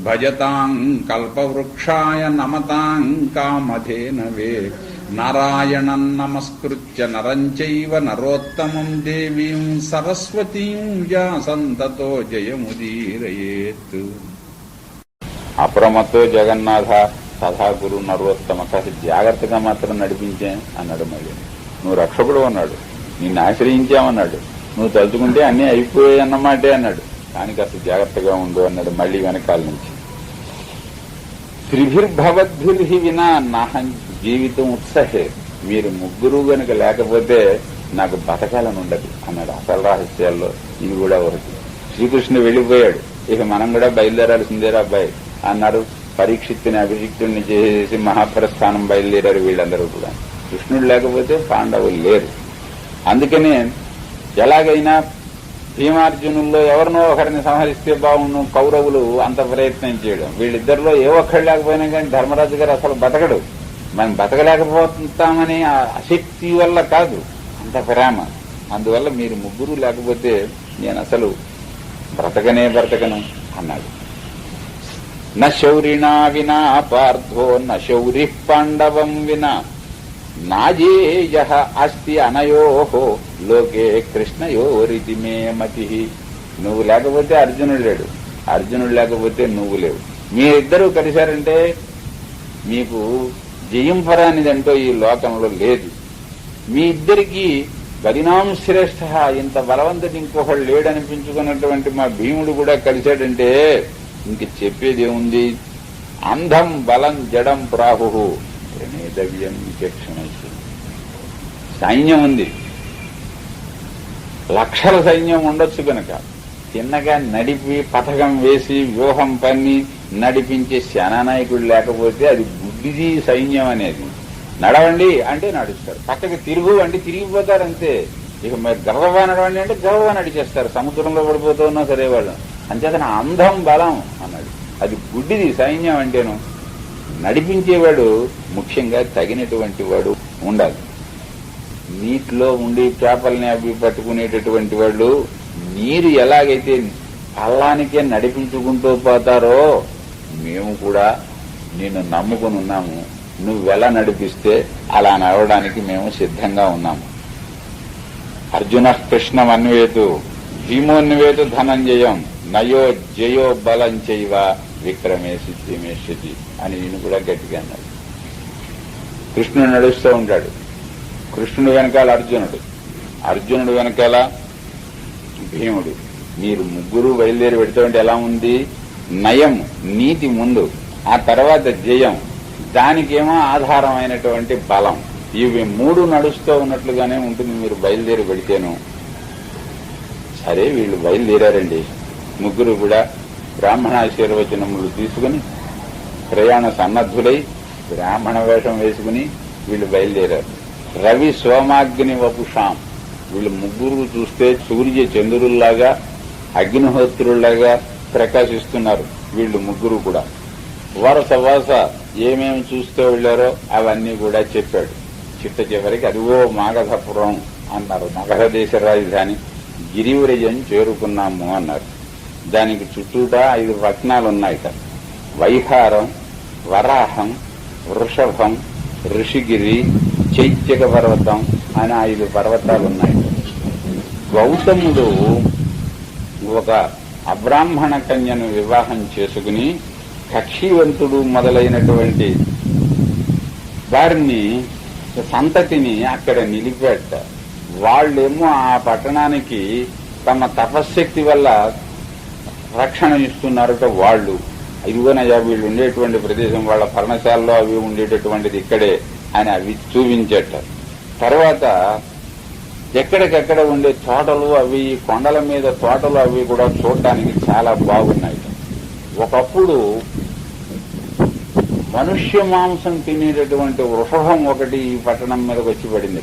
భజతాం కల్పవృక్షాయ నమతాం కామధేనవే నారాయణం నమస్కృత్య నరంచైవ నరోత్తమం దేవీం సరస్వతీం వ్యాసంతతో జయముదీరయేత్. అప్రమత్తో జగన్నాథ సదా గురు నరోత్తమ. కాసి జాగ్రత్తగా మాత్రం నడిపించే అన్నాడు మళ్ళీ. నువ్వు రక్షకుడు అన్నాడు. నిన్ను ఆశ్రయించామన్నాడు. నువ్వు తలుచుకుంటే అన్నీ అయిపోయాయి అన్నమాటే అన్నాడు. కానీ అసలు జాగ్రత్తగా ఉండు అన్నాడు మళ్ళీ వెనకాల నుంచి. త్రిభిర్భవద్భిర్హి వినా నాహం జీవితం ఉత్సహే. మీరు ముగ్గురు గనుక లేకపోతే నాకు బతకాలని ఉండదు అన్నాడు అసలు రహస్యాల్లో ఇది కూడా ఒకటి. శ్రీకృష్ణుడు వెళ్ళిపోయాడు. ఇక మనం కూడా బయలుదేరాల్సిందేరా అబ్బాయి అన్నారు. పరీక్షిత్తుని అభిషిక్తుని చేసి మహాప్రస్థానం బయలుదేరారు వీళ్ళందరూ కూడా. కృష్ణుడు లేకపోతే పాండవులు లేరు. అందుకనే ఎలాగైనా భీమార్జునుల్లో ఎవరినో ఒకరిని సంహరిస్తే బాగుండు కౌరవులు అంత ప్రయత్నం చేయడం. వీళ్ళిద్దరిలో ఏ ఒక్కడు లేకపోయినా కానీ ధర్మరాజు గారు అసలు బతకడు. మనం బతకలేకపోతామని ఆ అశక్తి వల్ల కాదు అంత ప్రేమ. అందువల్ల మీరు ముగ్గురు లేకపోతే నేను అసలు బ్రతకనే బ్రతకను అన్నాడు. నౌరిణా శౌరిణా వినా పార్థో న పాండవం వినా నాజేయ అస్తి అనయో. లోకే కృష్ణయోరితి మే మతి. నువ్వు లేకపోతే అర్జునుడు లేడు. అర్జునుడు లేకపోతే నువ్వు లేవు. మీరిద్దరూ కలిశారంటే మీకు జయం పరానిదంటూ ఈ లోకంలో లేదు. మీ ఇద్దరికి బలినాం శ్రేష్ఠ ఇంత బలవంతుడు ఇంకొకడు లేడనిపించుకున్నటువంటి మా భీముడు కూడా కలిశాడంటే ఇంక చెప్పేది ఏముంది అంధం బలం జడం ప్రాహు. ప్రణేదవ్యం విచక్షణ సైన్యం ఉంది. లక్షల సైన్యం ఉండొచ్చు కనుక చిన్నగా నడిపి పథకం వేసి వ్యూహం పన్ని నడిపించే సేనానాయకుడు లేకపోతే అది బుద్ధిది సైన్యం అనేది. నడవండి అంటే నడుస్తారు. పక్కకి తిరుగు అంటే తిరిగిపోతారు అంతే. ఇక మరి గర్వగా నడవండి అంటే గర్వగా నడిచేస్తారు. సముద్రంలో పడిపోతూ ఉన్నా సరే వాళ్ళు. అంతేతన అందం బలం అన్నాడు. అది గుడ్డిది సైన్యం అంటేను నడిపించేవాడు ముఖ్యంగా తగినటువంటి వాడు ఉండాలి. నీటిలో ఉండి చేపల్ని అవి పట్టుకునేటటువంటి వాళ్ళు నీరు ఎలాగైతే పల్లానికే నడిపించుకుంటూ పోతారో మేము కూడా నిన్ను నమ్ముకుని ఉన్నాము. నువ్వు ఎలా నడిపిస్తే అలా నడవడానికి మేము సిద్ధంగా ఉన్నాము. అర్జున కృష్ణం అన్వేతు భీమోన్వేతు ధనంజయం నయో జయో బలం చేయవ విక్రమే సిద్ధిమేషతి అని నేను కూడా గట్టిగా అన్నాడు కృష్ణుడు నడుస్తూ ఉంటాడు. కృష్ణుడు వెనకాల అర్జునుడు. అర్జునుడు వెనకాల భీముడు. మీరు ముగ్గురు బయలుదేరి పెడుతుంటే ఎలా ఉంది? నయం నీతి ముందు ఆ తర్వాత జయం. దానికేమో ఆధారమైనటువంటి బలం. ఇవి మూడు నడుస్తూ ఉన్నట్లుగానే ఉంటుంది మీరు బయలుదేరి పెడితేను సరే వీళ్ళు బయలుదేరారండి. ముగ్గురు కూడా బ్రాహ్మణాశీర్వచనములు తీసుకుని ప్రయాణ సన్నద్ధులై బ్రాహ్మణ వేషం వేసుకుని వీళ్ళు బయలుదేరారు. రవి సోమాగ్ని వపుషాం. వీళ్ళు ముగ్గురు చూస్తే సూర్య చంద్రుల్లాగా అగ్నిహోత్రుల్లాగా ప్రకాశిస్తున్నారు వీళ్ళు ముగ్గురు కూడా. వరస వరస ఏమేమి చూస్తూ వెళ్ళారో అవన్నీ కూడా చెప్పాడు. చిట్ట చివరికి అదిగో మాగధపురం అన్నారు. మగధ దేశ రాజధాని గిరివరజం చేరుకున్నాము అన్నారు. దానికి చుట్టూతా ఐదు రత్నాలు ఉన్నాయిట. వైహారం వరాహం వృషభం ఋషిగిరి చైత్యక పర్వతం అని ఐదు పర్వతాలు ఉన్నాయి. గౌతముడు ఒక అబ్రాహ్మణ కన్యను వివాహం చేసుకుని కక్షివంతుడు మొదలైనటువంటి వారిని సంతతిని అక్కడ నిలిపేట వాళ్ళేమో ఆ పట్టణానికి తమ తపశ్శక్తి వల్ల రక్షణ ఇస్తున్నారట వాళ్ళు. ఇదిగోనయ్యా వీళ్ళు ఉండేటువంటి ప్రదేశం వాళ్ళ పర్ణశాలలో అవి ఉండేటటువంటిది ఇక్కడే అని అవి చూపించట. తర్వాత ఎక్కడికెక్కడ ఉండే తోటలు అవి కొండల మీద తోటలు అవి కూడా చూడటానికి చాలా బాగున్నాయి ఒకప్పుడు మనుష్య మాంసం తినేటటువంటి వృషభం ఒకటి ఈ పట్టణం మీదకి వచ్చి పడింది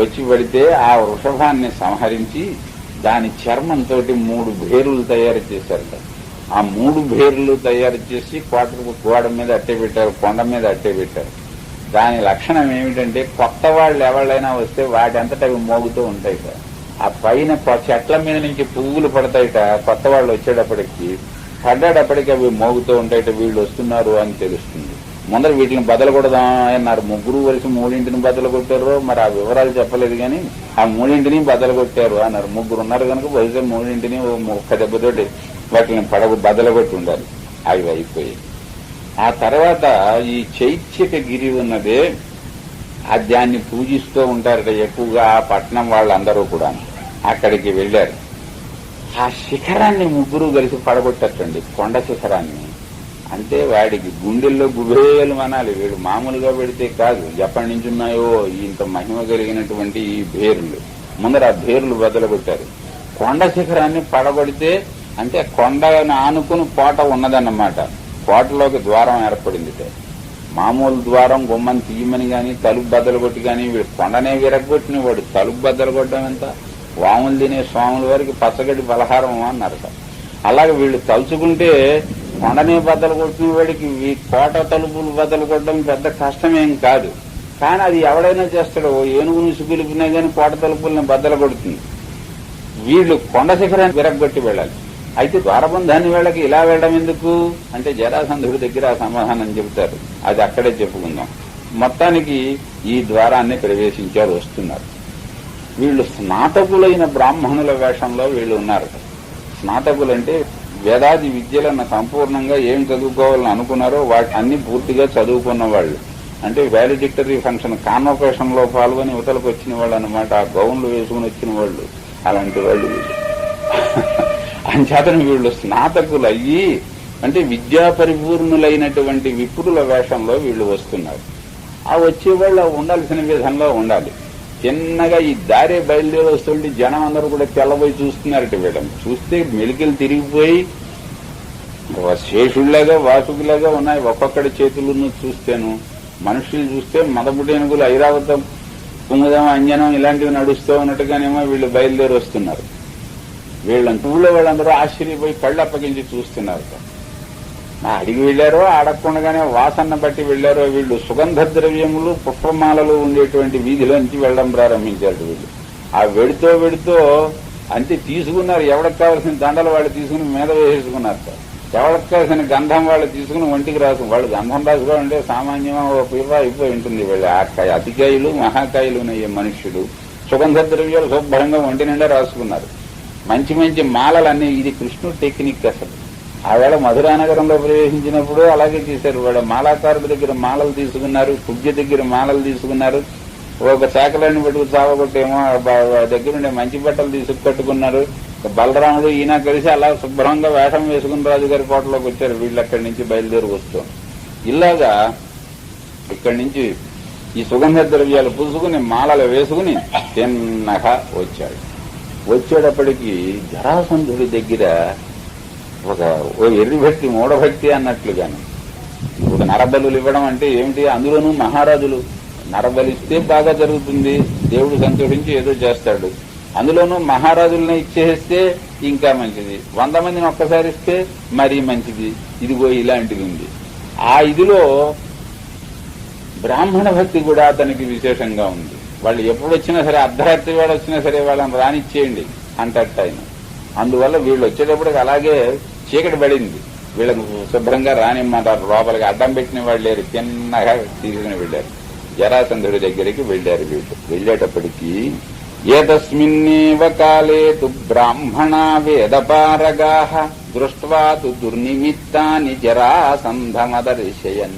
వచ్చి పడితే ఆ వృషభాన్ని సంహరించి దాని చర్మంతో మూడు భేరులు తయారు చేశారట ఆ మూడు భేర్లు తయారు చేసి కోట గోడ మీద అట్టే పెట్టారు కొండ మీద అట్టే పెట్టారు. దాని లక్షణం ఏమిటంటే కొత్త వాళ్ళు ఎవరైనా వస్తే వాటి అంతటా అవి మోగుతూ ఉంటాయిట ఆ పైన చెట్ల మీద నుంచి పువ్వులు పడతాయిట కొత్త వాళ్ళు వచ్చేటప్పటికి పడ్డేటప్పటికి అవి మోగుతూ ఉంటాయిట వీళ్ళు వస్తున్నారు అని తెలుస్తుంది. ముందర వీటిని బదలు కొడదాం అన్నారు ముగ్గురు కలిసి మూడింటిని బదలు కొట్టారు మరి ఆ వివరాలు చెప్పలేదు కానీ ఆ మూడింటిని బదలు కొట్టారు అన్నారు. ముగ్గురు ఉన్నారు కనుక బహుశా మూడింటిని ఒక్క దెబ్బతోటి వాటిని పడగ బదలు కొట్టి ఉండాలి అవి అయిపోయి ఆ తర్వాత ఈ చైత్యక గిరి ఉన్నదే ఆ దాన్ని పూజిస్తూ ఉంటారట ఎక్కువగా ఆ పట్టణం వాళ్ళందరూ కూడా అక్కడికి వెళ్ళారు. ఆ శిఖరాన్ని ముగ్గురు కలిసి పడగొట్టచ్చండి. కొండ శిఖరాన్ని. అంటే వాడికి గుండెల్లో గుబేలు అనాలి. వీడు మామూలుగా పెడితే కాదు. ఎప్పటి నుంచి ఉన్నాయో ఇంత మహిమ కలిగినటువంటి ఈ భేరులు. ముందర ఆ భేరులు బదలగొట్టారు. కొండ శిఖరాన్ని పడబడితే అంటే కొండను ఆనుకుని కోట ఉన్నదన్నమాట. కోటలోకి ద్వారం ఏర్పడింది. మామూలు ద్వారం గుమ్మని తీయమని గాని తలుపు బద్దలు కొట్టి గాని వీడు కొండనే విరగొట్టిన వాడు. తలుపు బద్దలుగొట్టడం ఎంత? వాములు తినే స్వాముల వరకు పచ్చగడ్డి బలహారం అన్నారు సార్. అలాగే వీళ్ళు తలుచుకుంటే కొండనే బద్దలు కొట్టిన వాడికి ఈ కోట తలుపులు బద్దలు కొట్టడం పెద్ద కష్టమేం కాదు. కానీ అది ఎవడైనా చేస్తాడు ఏనుగుని సుగిలిపినా కానీ కోట తలుపుల్ని బద్దలు కొడుతుంది వీళ్ళు కొండ శిఖరాన్ని విరగొట్టి వెళ్ళాలి. అయితే ద్వారబంధాన్ని వీళ్ళకి ఇలా వెళ్ళడం ఎందుకు? అంటే జరాసంధుడి దగ్గర ఆ సమాధానం చెబుతారు. అది అక్కడే చెప్పుకుందాం. మొత్తానికి ఈ ద్వారాన్ని ప్రవేశించారు వస్తున్నారు. వీళ్ళు స్నాతకులైన బ్రాహ్మణుల వేషంలో వీళ్ళు ఉన్నారు. స్నాతకులంటే వేదాది విద్యలను సంపూర్ణంగా ఏం చదువుకోవాలని అనుకున్నారో వాటి అన్ని పూర్తిగా చదువుకున్న వాళ్ళు. అంటే వ్యాలిడిక్టరీ ఫంక్షన్ కాన్వకేషన్లో పాల్గొని ఇవతలకు వచ్చిన వాళ్ళు అనమాట ఆ గౌన్లు వేసుకుని వచ్చిన వాళ్ళు. అలాంటి వాళ్ళు అంచేతను వీళ్ళు స్నాతకులు అయ్యి అంటే విద్యా పరిపూర్ణులైనటువంటి విప్రుల వేషంలో వీళ్ళు వస్తున్నారు. ఆ వచ్చేవాళ్ళు ఉండాల్సిన విధంగా ఉండాలి. చిన్నగా ఈ దారి బయలుదేరి వస్తుంటే జనం అందరూ కూడా తెల్లబోయి చూస్తున్నారట వీళ్ళని చూస్తే మెలికలు తిరిగిపోయి శేషుల్లాగా వాసుకులాగా ఉన్నాయి. ఒక్కొక్కడి చేతులను చూస్తేను. మనుషులు చూస్తే మదపుటేనుగులు ఐరావతం కుముదం అంజనం ఇలాంటివి నడుస్తూ ఉన్నట్టుగానేమో వీళ్ళు బయలుదేరి వస్తున్నారు. వీళ్ళంత ఊళ్ళో వాళ్ళందరూ ఆశ్చర్యపోయి కళ్ళు అప్పగించి చూస్తున్నారు అడిగి వెళ్ళారో అడగకుండానే వాసన బట్టి వెళ్ళారో వీళ్ళు సుగంధ ద్రవ్యములు పుష్పమాలలు ఉండేటువంటి వీధిలోంచి వెళ్ళడం ప్రారంభించారు వీళ్ళు. ఆ వెడుతో వెడుతో అంటే తీసుకున్నారు ఎవరికి కావాల్సిన దండలు వాళ్ళు తీసుకుని మీద వేసేసుకున్నారు సార్. ఎవరికి కావాల్సిన గంధం వాళ్ళు తీసుకుని ఒంటికి రాసు వాళ్ళు గంధం రాసుకోవాలంటే సామాన్యంగా ఓ పిల్ల అయిపోయి ఉంటుంది వీళ్ళు. ఆ కాయ అతికాయలు మహాకాయలు ఉన్నాయి మనుష్యులు సుగంధ ద్రవ్యాలు శుభ్రంగా ఒంటి నిండా రాసుకున్నారు. మంచి మంచి మాలలన్నీ ఇది కృష్ణుడు టెక్నిక్ అసలు. ఆవేళ మధురానగరంలో ప్రవేశించినప్పుడు అలాగే చేశారు. వాళ్ళ మాలాకారుడి దగ్గర మాలలు తీసుకున్నారు కుబ్జ దగ్గర మాలలు తీసుకున్నారు. ఒక శాఖలన్నీ పెట్టుకు చావగొట్టేమో దగ్గర ఉండే మంచి బట్టలు తీసుకు కట్టుకున్నారు. బలరాముడు ఈయన కలిసి అలా శుభ్రంగా వేషం వేసుకుని రాజుగారి కోటలోకి వచ్చారు. వీళ్ళు అక్కడి నుంచి బయలుదేరి వస్తూ. ఇలాగా ఇక్కడి నుంచి ఈ సుగంధ ద్రవ్యాలు పుసుకుని మాలలు వేసుకుని తిన్నగా వచ్చాడు. వచ్చేటప్పటికి జరాసంధుడి దగ్గర ఒక ఓ ఎర్రి భక్తి మూఢభక్తి అన్నట్లుగాను ఒక నరబలులు ఇవ్వడం అంటే ఏమిటి? అందులోనూ మహారాజులు నరబలిస్తే బాగా జరుగుతుంది. దేవుడు సంతోషించి ఏదో చేస్తాడు. అందులోనూ మహారాజుల్ని ఇచ్చేస్తే ఇంకా మంచిది. వంద మందిని ఒక్కసారి ఇస్తే మరీ మంచిది. ఇదిగో ఇలాంటిది ఉంది. ఆ ఇదిలో బ్రాహ్మణ భక్తి కూడా అతనికి విశేషంగా ఉంది. వాళ్ళు ఎప్పుడు వచ్చినా సరే అర్ధరాత్రి వాళ్ళు వచ్చినా సరే వాళ్ళని రానిచ్చేయండి అంటట్టు ఆయన అందువల్ల వీళ్ళు వచ్చేటప్పటికి అలాగే చీకటి పడింది. వీళ్ళకు శుభ్రంగా రానిమ్మంటారు. లోపలికి అడ్డం పెట్టిన వాళ్ళు లేరు. చిన్నగా తీసుకుని వెళ్ళారు. జరాసంధుడి దగ్గరికి వెళ్ళారు వీళ్ళు. వెళ్ళేటప్పటికీ ఏతస్మిన్నేవ కాలే తు బ్రాహ్మణ వేదపారగా దృష్ట్వా తు దుర్నిమిత్తాని జరాసంధమదర్శయన్.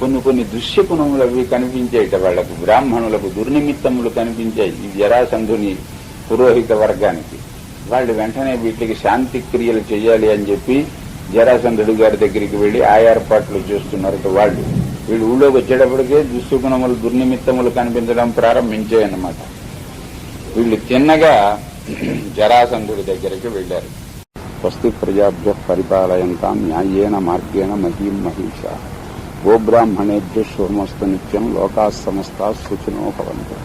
కొన్ని కొన్ని దృశ్యగుణములు అవి కనిపించేట వాళ్ళకు బ్రాహ్మణులకు దుర్నిమిత్తములు కనిపించాయి. ఈ జరాసంధుని పురోహిత వర్గానికి. వాళ్ళు వెంటనే వీటికి శాంతి క్రియలు చేయాలి అని చెప్పి జరాసంధుడు గారి దగ్గరికి వెళ్ళి ఆ ఏర్పాట్లు చేస్తున్నారు వాళ్ళు. వీళ్ళు ఊళ్ళోకి వచ్చేటప్పటికే దుశ్శగుణములు దుర్నిమిత్తములు కనిపించడం ప్రారంభించాయన్నమాట. వీళ్ళు తిన్నగా జరాసంధుడి దగ్గరికి వెళ్ళారు స్వస్తి ప్రజాభ్య పరిపాలయంతా న్యాయేన మార్గేణ మహీం మహిష గోబ్రాహ్మణేభ్య శుభమస్తు నిత్యం లోకా సమస్త సుఖినో భవంతు.